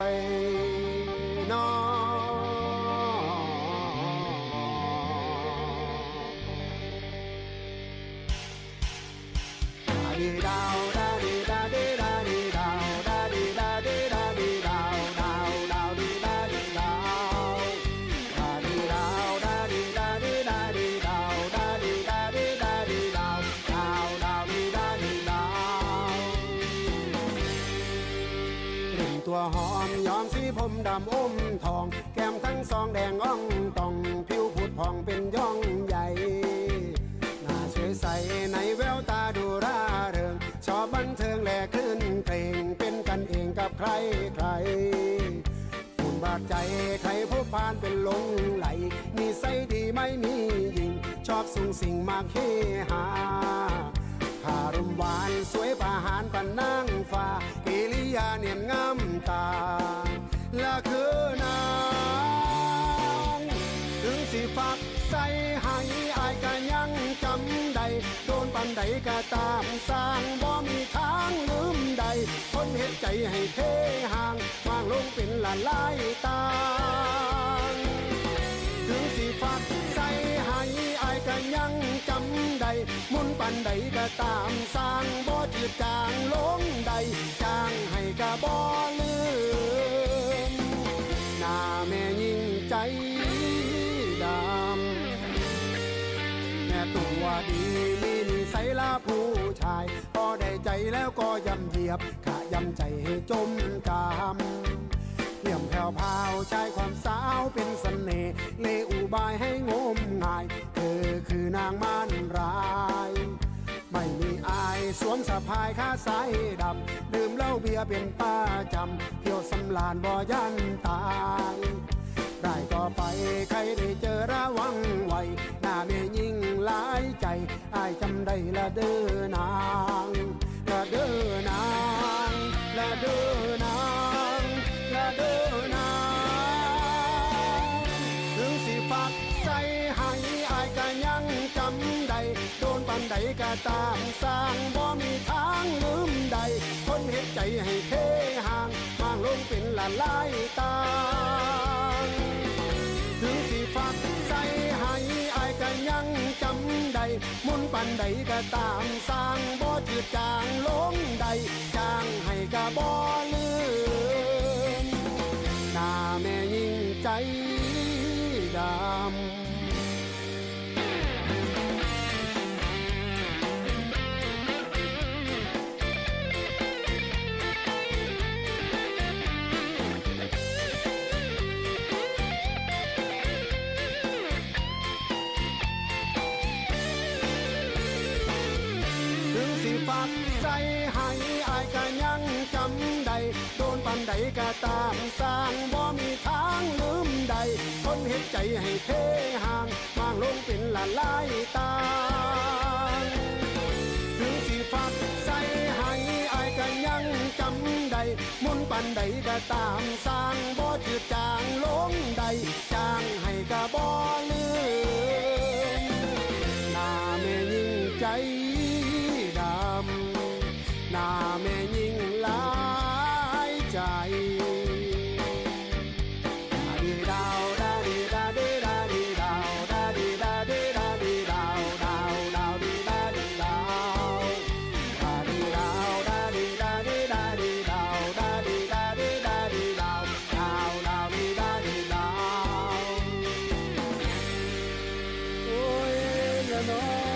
ไป ตัวหอมยอมสีผมดำอมทอง แก้มทั้งสองแดงอ่องตอง ผิวผุดผ่องเป็นย่องใหญ่หน้าสวยใสในแววตาดูร่าเริง ชอบบันเทิงและคลื่นเพลงเป็นกันเองกับใครใครคุณบาดใจใครพบผ่านเป็นลงไหล มีไซดีไม่มียิง ชอบสุงสิ่งมากเฮฮา คารมหวานสวยประหารปันนางฟ้ากิริยาเนียนงามตา และคือนางถึงสิฟักใส่ให้อายก็ยังจำได้โดนปันใดก็ตามสร้างบ่มีทางลืมใดคนเห็นใจให้เทห่างวางลงเป็นละลายตางถึงสิฟัก มุนปันใดก็ตามสร้างบ่จืดจางลงใดจางให้ก็บ่ลืมหน้าแม่ยิ่งใจดำแม่ตัวดีมีนิสัยลาผู้ชาย พอได้ใจแล้วก็ยำเหยียบขะยำใจให้จมกามเลี่ยมแผ่วพาวชายความสาวเป็นสเสน่ห์เลอุบายให้งมงาย เธอคือนางมา วมสะพายข้าสายดำดื่มเหล้าเบียร์เป็นป้าจำเที่ยวสำลานบ่ยันตายได้ก็ไปใครได้เจอระวังไว้หน้าเมยิ่งหลายใจอายจำได้ละเด้อนาำได้โดนปันใดก็ตามสร้างบ่มีทางลืมใด คนเห็นใจให้เทห่างมางลงเป็นละลายตางถึงสิฟักใจให้อายก็ยังจำได้มุนปันใดก็ตามสร้างบ่จืดจางลงใดจางให้ก็บ่ลืมหน้าแม่ยิ่งใจดำ สิฟักใส่ให้อายก็ยังจำได้โดนปันใดก็ตามสร้างบ่มีทางลืมใดคนเห็นใจให้เทห่างมางลงเป็นละลายตางถึงสิฟักใส่ให้อายก็ยังจำได้มุนปันใดก็ตามสร้างบ่จืดจางลงใดา